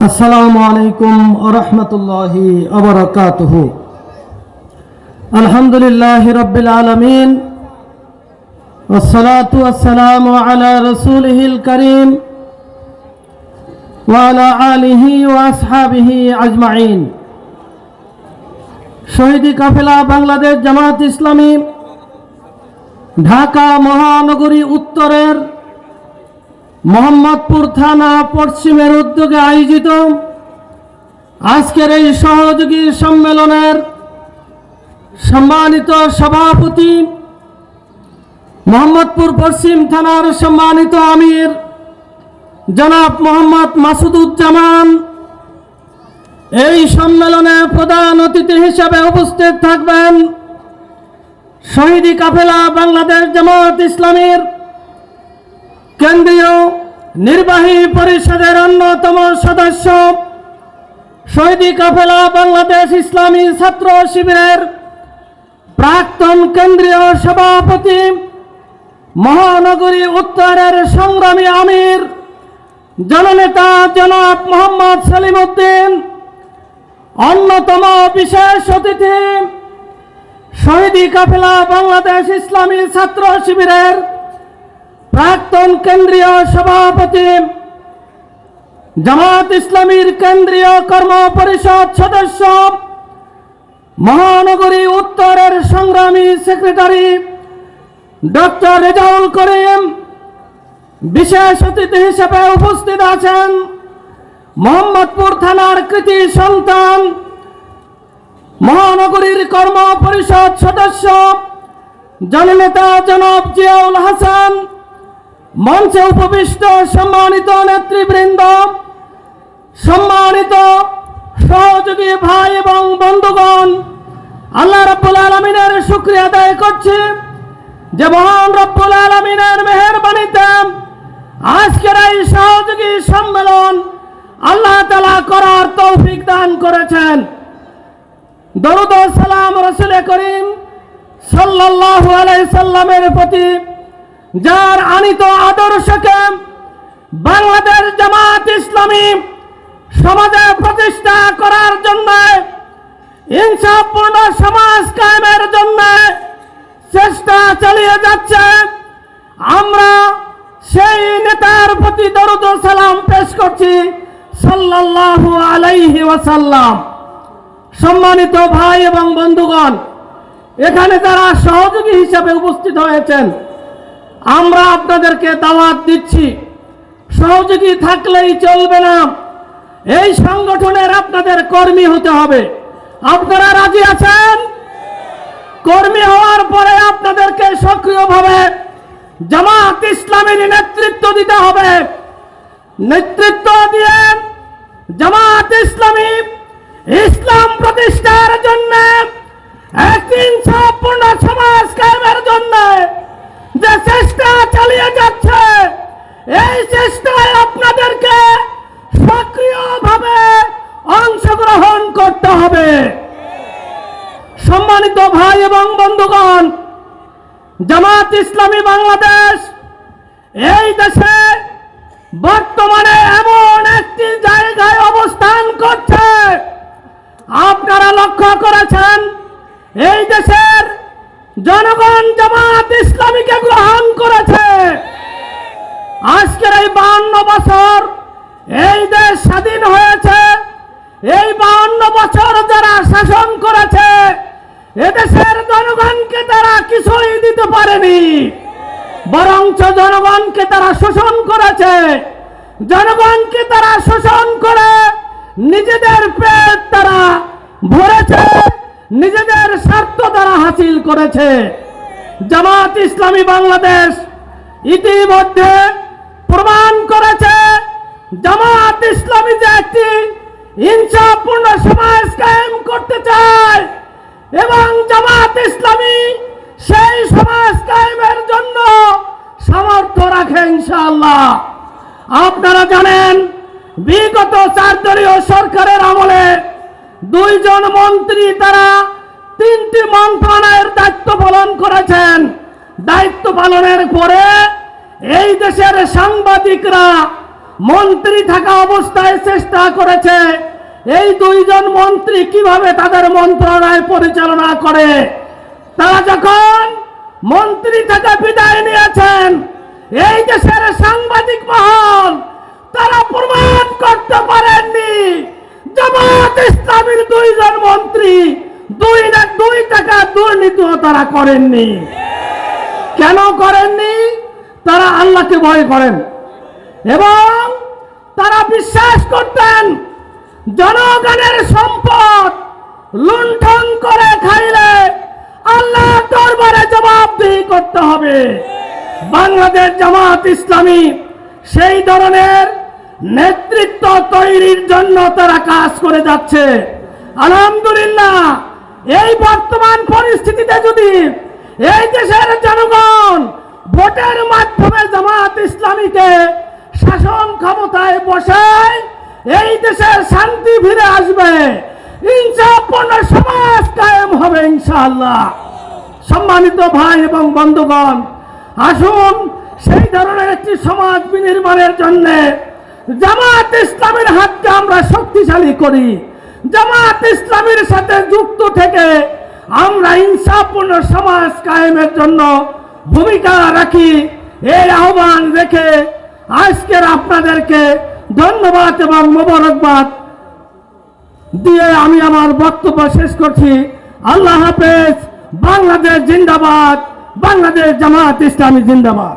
আসসালামু আলাইকুম রহমতুল্লাহি আবরকাতুহ আলহামদুলিল্লাহ রব্বিল আলমিন والصلاة والسلام على رسوله الكريم وعلى آله وأصحابه أجمعين শহীদি কাফেলা বাংলাদেশ জামাত ইসলামী ঢাকা মহানগরী উত্তরের মোহাম্মদপুর থানা পশ্চিমের উদ্যোগে আয়োজিত আজকের এই সহযোগী সম্মেলনের সম্মানিত সভাপতি মোহাম্মদপুর পশ্চিম থানার সম্মানিত আমির জনাব মোহাম্মদ মাসুদুজ্জামান। এই সম্মেলনে প্রধান অতিথি হিসেবে উপস্থিত থাকবেন শহীদি কাফেলা বাংলাদেশ জামাত ইসলামীর কেন্দ্রীয় নির্বাহী পরিষদের অন্যতম সদস্য শহীদি কাফেলা বাংলাদেশ ইসলামী ছাত্র শিবিরের প্রাক্তন কেন্দ্রীয় সভাপতি, মহানগরী উত্তরের সংগ্রামী আমির, জননেতা জনাব মোহাম্মদ সেলিম উদ্দিন অন্যতম বিশেষ অতিথি শহীদি কাফেলা বাংলাদেশ ইসলামী ছাত্র শিবিরের প্রাক্তন কেন্দ্রীয় সভাপতি, জামাত ইসলামীর কেন্দ্রীয় কর্ম পরিষদ সদস্য, মহানগরী উত্তরের সংগ্রামী সেক্রেটারি, ডক্টর রেজাউল করিম, বিশেষ অতিথি হিসেবে উপস্থিত আছেন মোহাম্মদপুর থানার কৃতি সন্তান, মহানগরীর কর্ম পরিষদ সদস্য, জননেতা জনাব জিয়াউল হাসান মঞ্চে উপবিষ্ট সম্মানিত নেতৃবৃন্দ, সম্মানিত সহযোগী ভাই এবং বন্ধুগণ, আল্লাহ রব্বুল আলমিনের শুক্রিয়া আদায় করছি যে মহান রব্বুল আলমিনের মেহরবানিতে আজকের এই সহযোগী সম্মেলন আল্লাহ তালা করার তৌফিক দান করেছেন। দরুদ সালাম রসুল করিম সাল্লাল্লাহু আলাই সাল্লামের প্রতি যার আনিত আদর্শকে বাংলাদেশ জামাত ইসলামী সমাজে প্রতিষ্ঠা করার জন্য ইনসাফপূর্ণ সমাজ কায়েমের জন্য চেষ্টা চালিয়ে যাচ্ছে। আমরা সেই নেতার প্রতি দরুদ সালাম পেশ করছি সাল্লাল্লাহু আলাইহি ওয়াসাল্লাম। সম্মানিত ভাই এবং বন্ধুগণ, এখানে তারা সহযোগী হিসাবে উপস্থিত হয়েছেন আমরা আপনাদেরকে দাওয়াত দিচ্ছি। সহযোগী থাকলেই চলবে না। এই সংগঠনের আপনাদের কর্মী হতে হবে। আপনারা রাজি আছেন? কর্মী হওয়ার পরে আপনাদেরকে সক্রিয়ভাবে জামাত ইসলামের নেতৃত্ব দিতে হবে। নেতৃত্ব দিয়ে জামাত ইসলামী ইসলাম প্রতিষ্ঠার জন্য একটি সম্পূর্ণ সমাজ কায়েমের জন্য যে চালিয়ে যাচ্ছে। এই চেষ্টায় আপনাদেরকে সক্রিয়ভাবে অংশগ্রহণ করতে হবে। সম্মানিত ভাই এবং বন্ধুগণ, জামাত ইসলামী বাংলাদেশ এই দেশে বর্তমানে এমন একটি জায়গায় অবস্থান করছে। আপনারা লক্ষ্য করেছেন, এই দেশের জনগণ জামাত ইসলামীকে গ্রহণ করেছে। আজকের এই বান্ন বছর এই দেশ স্বাধীন হয়েছে। এই বান্ন বছর যারা শাসন করেছে, এদেশের জনগণকে তারা কিছুই দিতে পারেনি। বরঞ্চ জনগণকে তারা শোষণ করেছে। জনগণকে তারা শোষণ করে নিজেদের পেট তারা ভরেছে। নিজেদের স্বার্থ তারা হাসিল করেছে। জামাত ইসলামী বাংলাদেশ ইতিমধ্যে প্রমাণ করেছে, জামাত ইসলামী যে একটি হিংসাপূর্ণ সমাজ কায়েম করতে চায় এবং জামাত ইসলামী সেই সমাজ কায়েমের জন্য সামর্থ্য রাখে ইনশাআল্লাহ। আপনারা জানেন, বিগত চার দলীয় সরকারের আমলে দুইজন মন্ত্রী তারা তিনটি মন্ত্রণালয়ের দায়িত্ব পালন করেছেন। দায়িত্ব পালনের পরে এই দেশের সাংবাদিকরা মন্ত্রী থাকা অবস্থায় চেষ্টা করেছে এই দুইজন মন্ত্রী কীভাবে তাদের মন্ত্রণালয় পরিচালনা করে। তারা যখন মন্ত্রী থেকে বিদায় নিয়েছেন, এই দেশের সাংবাদিক মহল মন্ত্রী, দুই না দুই টাকা দুর্নীতিও তারা করেননি। কেন করেননি? তারা আল্লাহকে ভয় করেন। এবং তারা বিশ্বাস করতেন, জনগণের সম্পদ লুণ্ঠন করে খাইলে আল্লাহ দরবারে জবাবদিহি করতে হবে। বাংলাদেশ জামাত ইসলামী সেই ধরনের নেতৃত্ব তৈরির জন্য তারা কাজ করে যাচ্ছে। আলহামদুলিল্লাহ, এই বর্তমান পরিস্থিতিতে যদি এই দেশের জনগণ ভোটের মাধ্যমে জামাত ইসলামীকে শাসন ক্ষমতায় বসায়, এই দেশের শান্তি ফিরে আসবে। ইনসাফপূর্ণ সমাজ কায়েম হবে ইনশাআল্লাহ। সম্মানিত ভাই এবং বন্ধুগণ, আসুন সেই ধরনের একটি সমাজ বিনির্মাণের জন্য জামাত ইসলামের হাতকে আমরা শক্তিশালী করি। জামাত ইসলামের সাথে যুক্ত থেকে আমরা ইনসাফপূর্ণ সমাজ কায়েমের জন্য ভূমিকা রাখি। এই আহ্বান রেখে আজকের আপনাদেরকে ধন্যবাদ এবং মোবারকবাদ দিয়ে আমি আমার বক্তব্য শেষ করছি। আল্লাহ হাফেজ, বাংলাদেশ জিন্দাবাদ, বাংলাদেশ জামাত ইসলামী জিন্দাবাদ।